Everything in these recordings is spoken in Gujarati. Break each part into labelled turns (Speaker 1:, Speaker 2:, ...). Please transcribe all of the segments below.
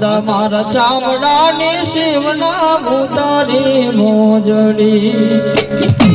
Speaker 1: દાદા મારા ચામડાની શિવના ભૂતાની મોજડી.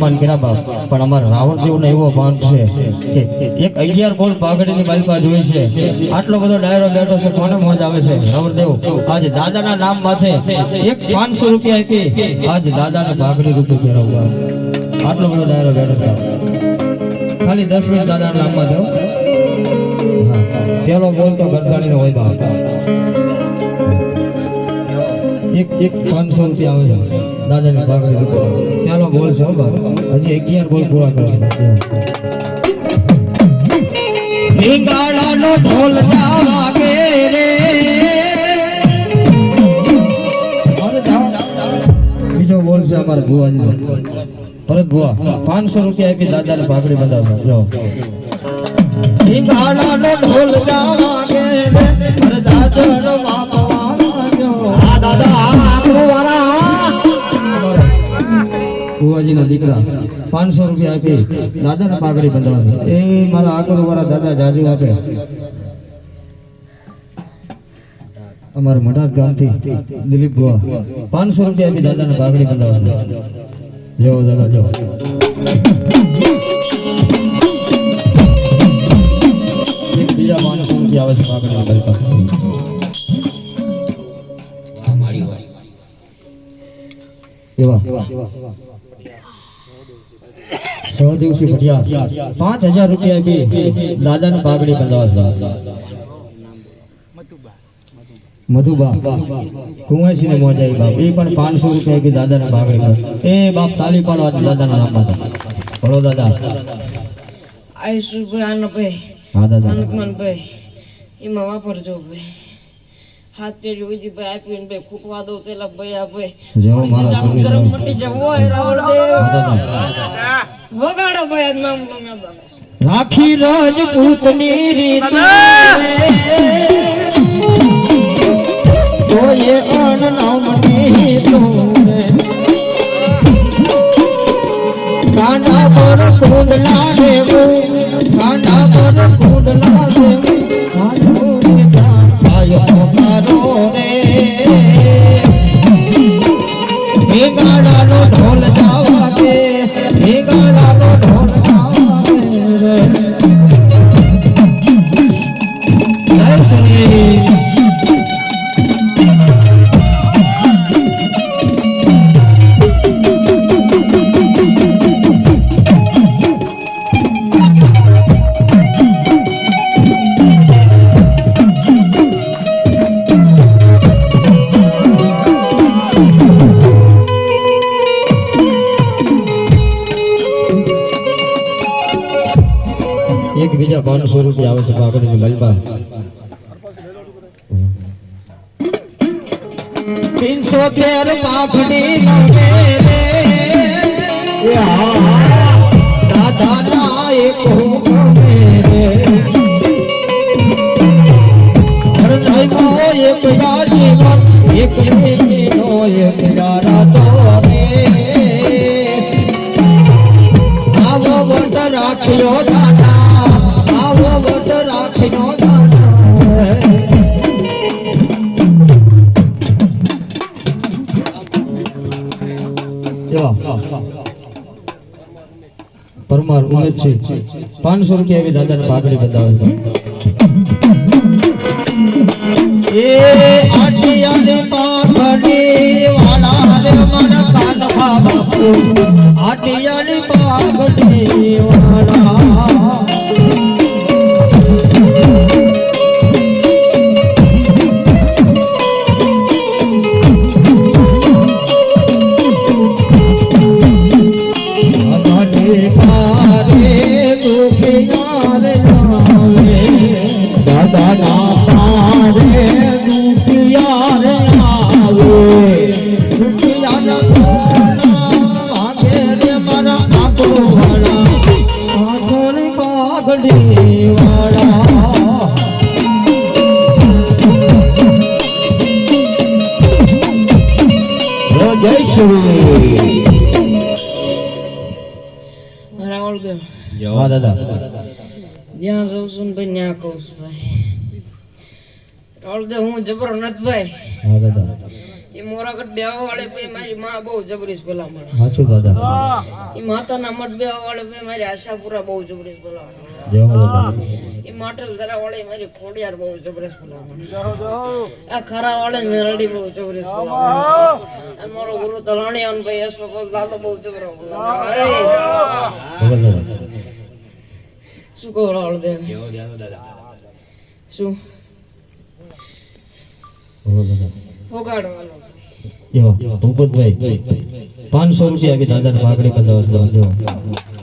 Speaker 1: કર્યા બાપ. પણ અમારે રાવણ જેવું એવો ભાન છે કે એક અગિયાર કોલ પાઘડીની માલિકા જોઈ છે. આટલો બધો ડાયરો બેઠો છે, કોને મોજ આવે છે? રાવણદેવ આજે દાદાના નામ માથે એક પાંચસો રૂપિયા આપી આજ દાદાને પાઘડી રૂપે પહેરાવવા. આટલો બધો ડાયરો બેઠો છે. ખાલી દસ મિનિટ દાદાના નામમાં દો પેલો બોલ તો ગરદાણીનો હોય બાપ. એક એક પાંચસો રૂપિયા આવે છે. દાદાની પાઘડી રૂપે પેલો બોલ. છે હજી અગિયાર બોલ પૂરા કરશે. હિંગાળાનો ઢોલ જા વાગે રે. બીજો બોલ છે અમારા ભુવાજી પરત ભુવા પાંચસો રૂપિયા આપી દાદાને ભાગડી બંધાવવા જો. હિંગાળાનો ઢોલ જા વાગે રે. અરે દાદાનો મામા જો. આ દાદા આ આપણો વારા ભુવાજીના દીકરા પાંચસો રૂપિયા આપી દાદાને પાઘડી બંધાવવા એ મારા આગળ વાળા દાદા જાજુ આપે. અમારા મઢાર ગામથી દિલીપ ભુવા. પાંચસો રૂપિયા આપી દાદાને પાઘડી બંધાવવા જવો દાદા જો એક બીજા માણસો આવે છે પાઘડી મારી એવા. સહદેવસિંહ ભટિયા પાંચ હજાર રૂપિયા આપી દાદાને પાઘડી બંધાવવા મધુબા કુંવરસિંહ ને મોજ આવી બાપ. એ પણ પાંચસો રૂપિયા આપી દાદાને પાઘડી. એ બાપ તાલી પાડો આજે દાદાના નામ બોલો દાદા.
Speaker 2: આયુષભાઈ આનંદભાઈ
Speaker 1: હા દાદા.
Speaker 2: હનુમાનભાઈ એમાં વાપરજો ભાઈ. હાથ પેઢી ઉધી ભાઈ આપીને ભાઈ ખૂટવા દઉં તેલા ભાઈ આ ભાઈ.
Speaker 1: જેવો મારા
Speaker 2: જામ ગરમ મટી જવો
Speaker 1: હે રાવળ દેવ
Speaker 2: વગાડો ભાઈ આજ નામ મેદાન
Speaker 1: રાખી રાજપૂતની રીત તોય નામની તોરે કાંડા પર કુંડલા દેવ કાંડા પર કુંડલા દેવું. ઢોલ જાવા તીનસો તેર પાઘડી નવે રે દાદા ના એક એક યાજીવન એક પરમાર ઉમેદ છે. પાંચસો રૂપિયા એવી દાદાને પાઘડી બતાવે એ આટિયાની પાઘડી વાળા શ્રી
Speaker 2: રાવળ દેવ
Speaker 1: હા દાદા
Speaker 2: જ્યાં જઉં છું ને ભાઈ ત્યાં કહું છું ભાઈ દેવ હું જબરો નથી ભાઈ
Speaker 1: હા દાદા
Speaker 2: એ મોરાગઢ બેવા વાળે ભાઈ મારી માં બહુ જબરીશ ભલામણ.
Speaker 1: સાચું દાદા.
Speaker 2: એ માતાના મઠ બેવા વાળે ભાઈ મારી આશાપુરા બહુ જબરીશ ભલામણ. એ માટલ ધરા વાળે મારી ખોડિયાર બહુ જબરજસ્ત ભલામણ. આ ખરા વાળે મેરડી બહુ જબરજસ્ત ભલામણ. અને મારો ગુરુ તલાણી અને ભાઈ અશ્વપત દાદો બહુ જબરો ભલામણ. શું કહો શું?
Speaker 1: એવા ભૂપતભાઈ પાંચસો રૂપિયા આપી દાદાને પાઘડી બંધાવવા જો.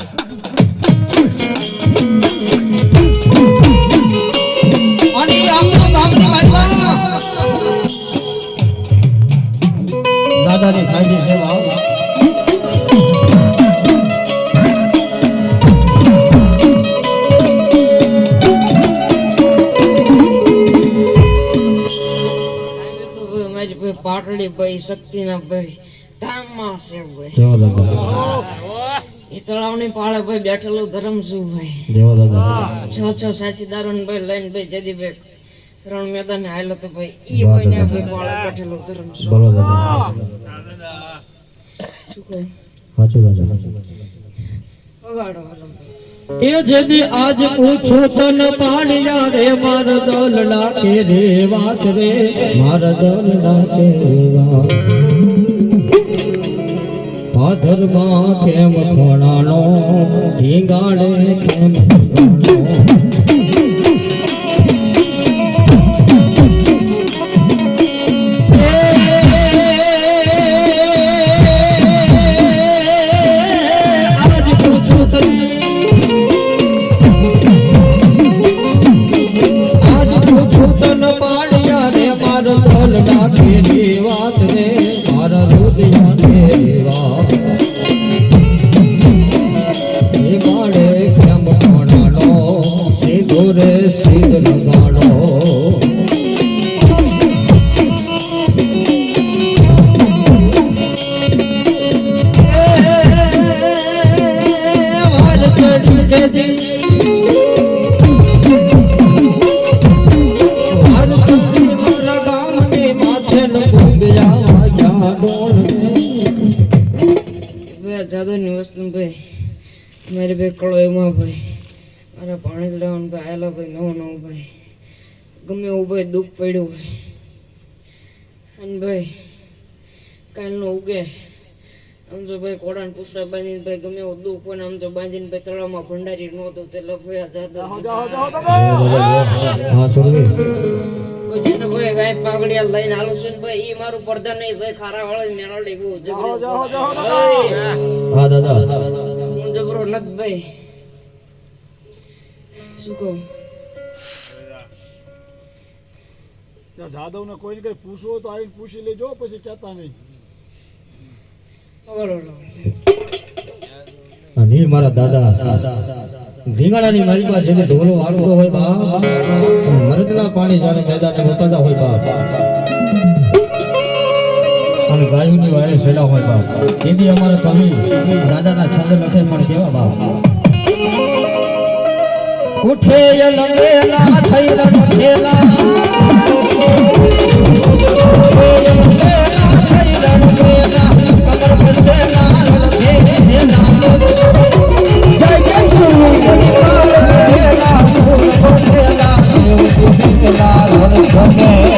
Speaker 2: ભાઈ શક્તિના ભાઈ ધામમાં છે ભાઈ.
Speaker 1: જેવો દાદા.
Speaker 2: એ તળાવની પાળે ભાઈ બેઠેલું ધર્મ શું ભાઈ.
Speaker 1: જેવો દાદા.
Speaker 2: છ છ સાથીદારો ને ભાઈ લઈને ભાઈ જદી ભાઈ રણ મેદાન આવેલો તો ભાઈ ઈ ભાઈ ને ભાઈ પાળે બેઠેલો ધર્મ શું
Speaker 1: બોલો દાદા.
Speaker 2: શું કહે?
Speaker 1: સાચું દાદા.
Speaker 2: વગાડો હાલો
Speaker 1: એ જેદી આજ પૂછો તન પાણીયા રે, માર દોલ નાખે રે, વાત રે, માર દોલ નાખે ભાદરમાં કેમ ખોણાનો ધીંગાડે કેમ ખોણાનો? સીધો રે મારા
Speaker 2: પાણી લેવાનું ભાઈ આયેલા ભાઈ નવો નવો ભાઈ. ગમે એવું ભાઈ દુઃખ પડ્યું હોય. અને ભાઈ કાલનો ઉગે. આમ જો ભાઈ કોડાને પૂછડા બાંધીને ભાઈ ગમે એવું દુઃખ હોય ને આમ જો બાંધીને ભાઈ તળાવમાં ભંડારી નહોતું તે લફયા જતા
Speaker 1: પછી સુરવી
Speaker 2: ભાઈ ભાઈ પાઘડિયા લઈને આલું છું ભાઈ ઈ મારું પડદા નહીં ભાઈ ખારા વાળા મેળવડી બહુ જબરજસ્ત ભાઈ.
Speaker 1: હા દાદા.
Speaker 2: હું જબરો નથ ભાઈ. શું કહું?
Speaker 3: ત્યાં જાદવ ને કોઈ કઈ પૂછવો તો આવીને પૂછી લેજો પછી કહેતા નહીં.
Speaker 1: અને મારા દાદા ઝીંગાડાની મારી પાસે જેને ઢોલો વાગતો હોય બા મરદના પાણી સામે મેદાને વતાતા હોય બા અને ગાયોની વારે સેલા હોય બા તેથી અમારા તમે દાદાના છંદ નથી પણ કેવા બા ઉઠે લંગેલા થઈ લંગેલા લડવા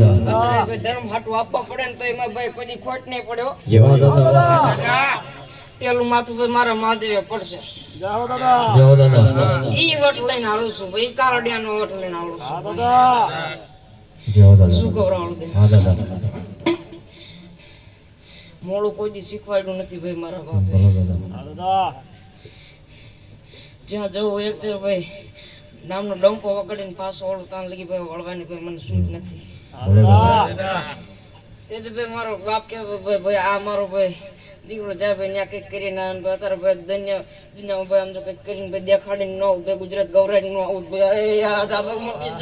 Speaker 1: દાદા.
Speaker 2: ધર્મ હાટું આપવા પડે ને તો એમાં ભાઈ કદી ખોટ નહીં પડ્યો
Speaker 1: જો દાદા.
Speaker 2: પેલું માથું ભાઈ મારા મહાદેવે પડશે.
Speaker 3: જાઓ દાદા.
Speaker 1: જો દાદા.
Speaker 2: ઈ વટ લઈને આવું છું. ભાઈ કારડિયાનો વટ લઈને આવું છું.
Speaker 3: દાદા.
Speaker 1: જો દાદા.
Speaker 2: શું કવરાવું દે
Speaker 1: હા દાદા.
Speaker 2: મોડું કોઈ દી શીખવાડ્યું નથી ભાઈ મારા બાપે.
Speaker 1: દાદા.
Speaker 2: જ્યાં જવું એક ભાઈ નામનો ડંપો વગાડીને પાછો ઓળતા લગી ભાઈ વળવાની ભાઈ મને શું નથી. મારો બાપ કે ભાઈ આ મારો ભાઈ દીકરો જાય ભાઈ ત્યાં કંઈક કરીને આવે અત્યારે ભાઈ દુનિયા દુનિયામાં ભાઈ આમ તો કંઈક કરીને ભાઈ દેખાડીને ન ગુજરાત ગૌરાઈને ન આવું ભાઈ દાદા મોટી